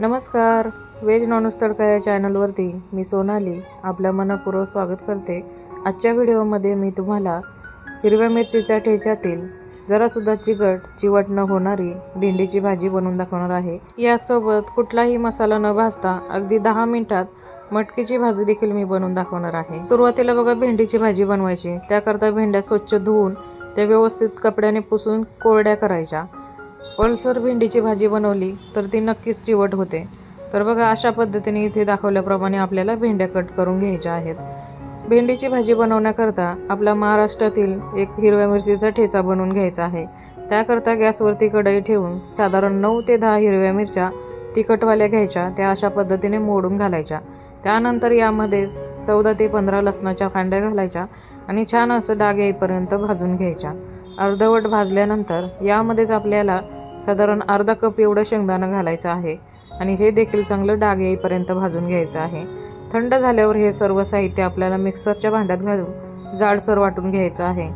नमस्कार. Veg non veg तडका या चॅनलवरती मी सोनाली आपल्या मनपूर्वक स्वागत करते. आजच्या व्हिडिओमध्ये मी तुम्हाला हिरव्या मिरचीच्या ठेच्यातील जरासुद्धा चिकट चिवट न होणारी भेंडीची भाजी बनवून दाखवणार आहे. यासोबत कुठलाही मसाला न भाजता अगदी दहा मिनिटात मटकीची भाजी देखील मी बनवून दाखवणार आहे. सुरुवातीला बघा भेंडीची भाजी बनवायची. त्याकरता भेंड्या स्वच्छ धुवून त्या व्यवस्थित कपड्याने पुसून कोरड्या करायच्या. पळसर भेंडीची भाजी बनवली तर ती नक्कीच चिवट होते. तर बघा अशा पद्धतीने इथे दाखवल्याप्रमाणे आपल्याला भेंड्या कट करून घ्यायच्या आहेत. भेंडीची भाजी बनवण्याकरता आपला महाराष्ट्रातील एक हिरव्या मिरचीचा ठेचा बनवून घ्यायचा आहे. त्याकरता गॅसवरती कढई ठेवून साधारण नऊ ते दहा हिरव्या मिरच्या तिखटवाल्या घ्यायच्या त्या अशा पद्धतीने मोडून घालायच्या. त्यानंतर यामध्येच चौदा ते पंधरा लसणाच्या फांड्या घालायच्या आणि छान असं डाग येईपर्यंत भाजून घ्यायच्या. अर्धवट भाजल्यानंतर यामध्येच आपल्याला साधारण अर्धा कप एवढं शेंगदाणं घालायचं आहे आणि हे देखील चांगलं डाग येईपर्यंत भाजून घ्यायचं आहे. थंड झाल्यावर हे सर्व साहित्य आपल्याला मिक्सरच्या भांड्यात घालून जाडसर वाटून घ्यायचं आहे.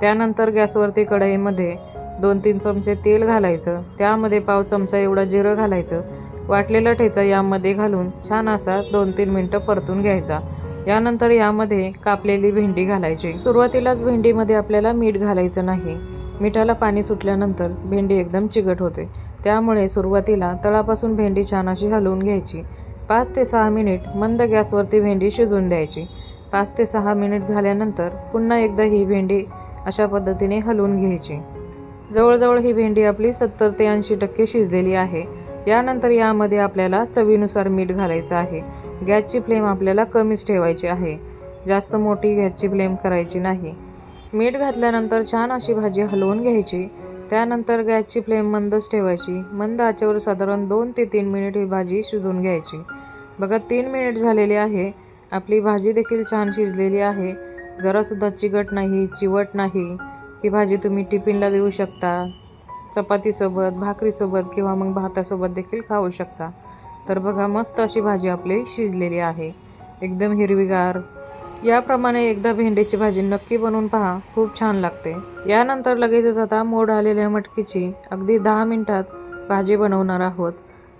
त्यानंतर गॅसवरती कढईमध्ये दोन तीन चमचे तेल घालायचं. त्यामध्ये पाव चमचा एवढा जिरं घालायचं. वाटलेला ठेचा यामध्ये घालून छान असा दोन तीन मिनटं परतून घ्यायचा. यानंतर यामध्ये कापलेली भेंडी घालायची. सुरुवातीलाच भेंडीमध्ये आपल्याला मीठ घालायचं नाही. मिठाला पाणी सुटल्यानंतर भेंडी एकदम चिकट होते. त्यामुळे सुरुवातीला तळापासून भेंडी छान अशी हलवून घ्यायची. पाच ते सहा मिनिट मंद गॅसवरती भेंडी शिजवून द्यायची. पाच ते सहा मिनिट झाल्यानंतर पुन्हा एकदा ही भेंडी अशा पद्धतीने हलवून घ्यायची. जवळजवळ ही भेंडी आपली सत्तर ते ऐंशी टक्के शिजलेली आहे. यानंतर यामध्ये आपल्याला चवीनुसार मीठ घालायचं आहे. गॅसची फ्लेम आपल्याला कमीच ठेवायची आहे. जास्त मोठी गॅसची फ्लेम करायची नाही. मीठ घातल्यानंतर छान अशी भाजी हलवून घ्यायची. त्यानंतर गॅसची फ्लेम मंदच ठेवायची. मंद आचेवर साधारण दोन ते तीन मिनिट ही भाजी शिजवून घ्यायची. बघा तीन मिनिट झालेली आहे. आपली भाजी देखील छान शिजलेली आहे. जरासुद्धा चिकट नाही चिवट नाही. ही भाजी तुम्ही टिफिनला देऊ शकता. चपातीसोबत भाकरीसोबत किंवा मग भातासोबत देखील खाऊ शकता. तर बघा मस्त अशी भाजी आपली शिजलेली आहे. एकदम हिरवीगार याप्रमाणे एकदा भेंडीची भाजी नक्की बनवून पहा. खूप छान लागते. यानंतर लगेचच आता मोड आलेल्या मटकीची अगदी दहा मिनिटात भाजी बनवणार आहोत.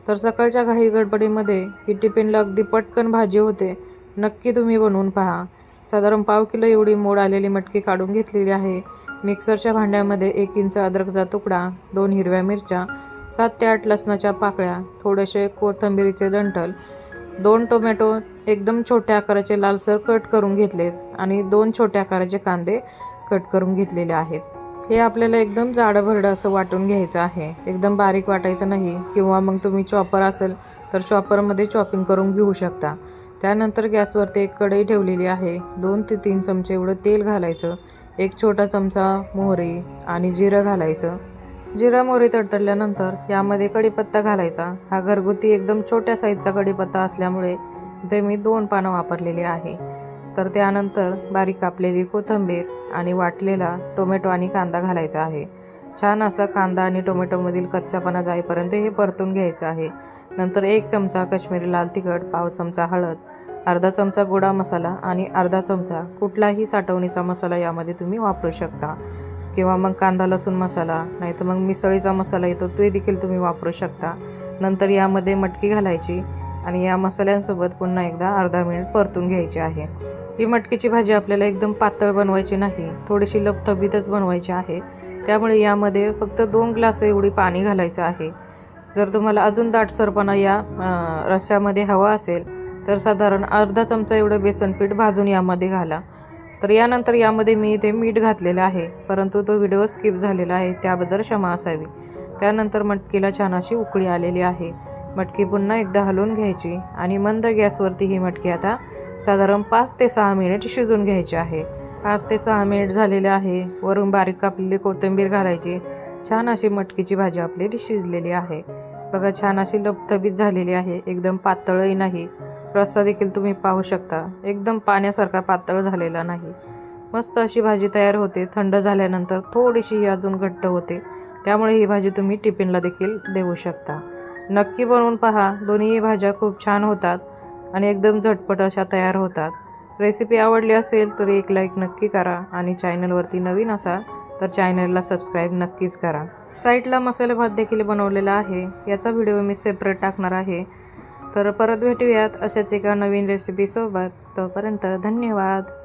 तर सकाळच्या घाई गडबडीमध्ये ही टिफिनला अगदी पटकन भाजी होते. नक्की तुम्ही बनवून पहा. साधारण पाव किलो एवढी मोड आलेली मटकी काढून घेतलेली आहे. मिक्सरच्या भांड्यामध्ये एक इंच अद्रकचा तुकडा दोन हिरव्या मिरच्या सात ते आठ लसणाच्या पाकळ्या थोडेसे कोथिंबिरीचे दंटल दोन टोमॅटो एकदम छोट्या आकाराचे लालसर कट करून घेतलेत आणि दोन छोट्या आकाराचे कांदे कट करून घेतलेले आहेत. हे आपल्याला एकदम जाडं भरडं असं वाटून घ्यायचं आहे. एकदम बारीक वाटायचं नाही किंवा मग तुम्ही चॉपर असेल तर चॉपरमध्ये चॉपिंग करून घेऊ शकता. त्यानंतर गॅसवरती एक कढई ठेवलेली आहे. दोन ते तीन चमचे एवढं तेल घालायचं. एक छोटा चमचा मोहरी आणि जिरं घालायचं. जिरा मोहरी तडतडल्यानंतर यामध्ये कढीपत्ता घालायचा. हा घरगुती एकदम छोट्या साईजचा कढीपत्ता असल्यामुळे इथे मी दोन पानं वापरलेली आहे. तर त्यानंतर बारीक कापलेली कोथिंबीर आणि वाटलेला टोमॅटो आणि कांदा घालायचा आहे. छान असा कांदा आणि टोमॅटोमधील कच्चापणा जाईपर्यंत हे परतून घ्यायचं आहे. नंतर एक चमचा काश्मीरी लाल तिखट पाव चमचा हळद अर्धा चमचा गोडा मसाला आणि अर्धा चमचा कुठलाही साठवणीचा मसाला यामध्ये तुम्ही वापरू शकता. किंवा मग कांदा लसूण मसाला नाही तर मग मिसळीचा मसाला येतो ते देखील तुम्ही वापरू शकता. नंतर यामध्ये मटकी घालायची आणि या मसाल्यांसोबत पुन्हा एकदा अर्धा मिनिट परतून घ्यायची आहे. ही मटकीची भाजी आपल्याला एकदम पातळ बनवायची नाही थोडीशी लपथबीतच बनवायची आहे. त्यामुळे यामध्ये फक्त दोन ग्लास एवढी पाणी घालायचं आहे. जर तुम्हाला अजून दाटसरपणा या अं, हवा असेल तर साधारण अर्धा चमचा एवढं बेसन पीठ भाजून यामध्ये घाला. तर यानंतर यामध्ये मी इथे मीठ घातलेलं आहे परंतु तो व्हिडिओ स्किप झालेला आहे त्याबद्दल क्षमा असावी. त्यानंतर मटकीला छान अशी उकळी आलेली आहे. मटकी पुन्हा एकदा हलवून घ्यायची आणि मंद गॅसवरती ही मटकी आता साधारण पाच ते सहा मिनिट शिजून घ्यायची आहे. पाच ते सहा मिनिट झालेले आहे. वरून बारीक कापलेली कोथिंबीर घालायची. छान अशी मटकीची भाजी आपली शिजलेली आहे. बघा छान अशी लपथबीत झालेली आहे. एकदम पातळही नाही. रस्सा देखील तुम्ही पाहू शकता. एकदम पाण्यासारखा पातळ झालेला नाही. मस्त अशी भाजी तयार होते. थंड झाल्यानंतर थोडीशी ही अजून घट्ट होते. त्यामुळे ही भाजी तुम्ही टिफिनला देखील देऊ शकता. नक्की बनवून पहा. दोन्ही भाज्या खूप छान होतात आणि एकदम झटपट अशा तयार होतात. रेसिपी आवडली असेल तर एक लाईक नक्की करा आणि चॅनलवरती नवीन असाल तर चॅनलला सबस्क्राईब नक्कीच करा. साईडला मसाले भात देखील बनवलेला आहे. याचा व्हिडिओ मी सेपरेट टाकणार आहे. तर परत भेटूयात अशाच एका नवीन रेसिपीसोबत तोपर्यंत धन्यवाद.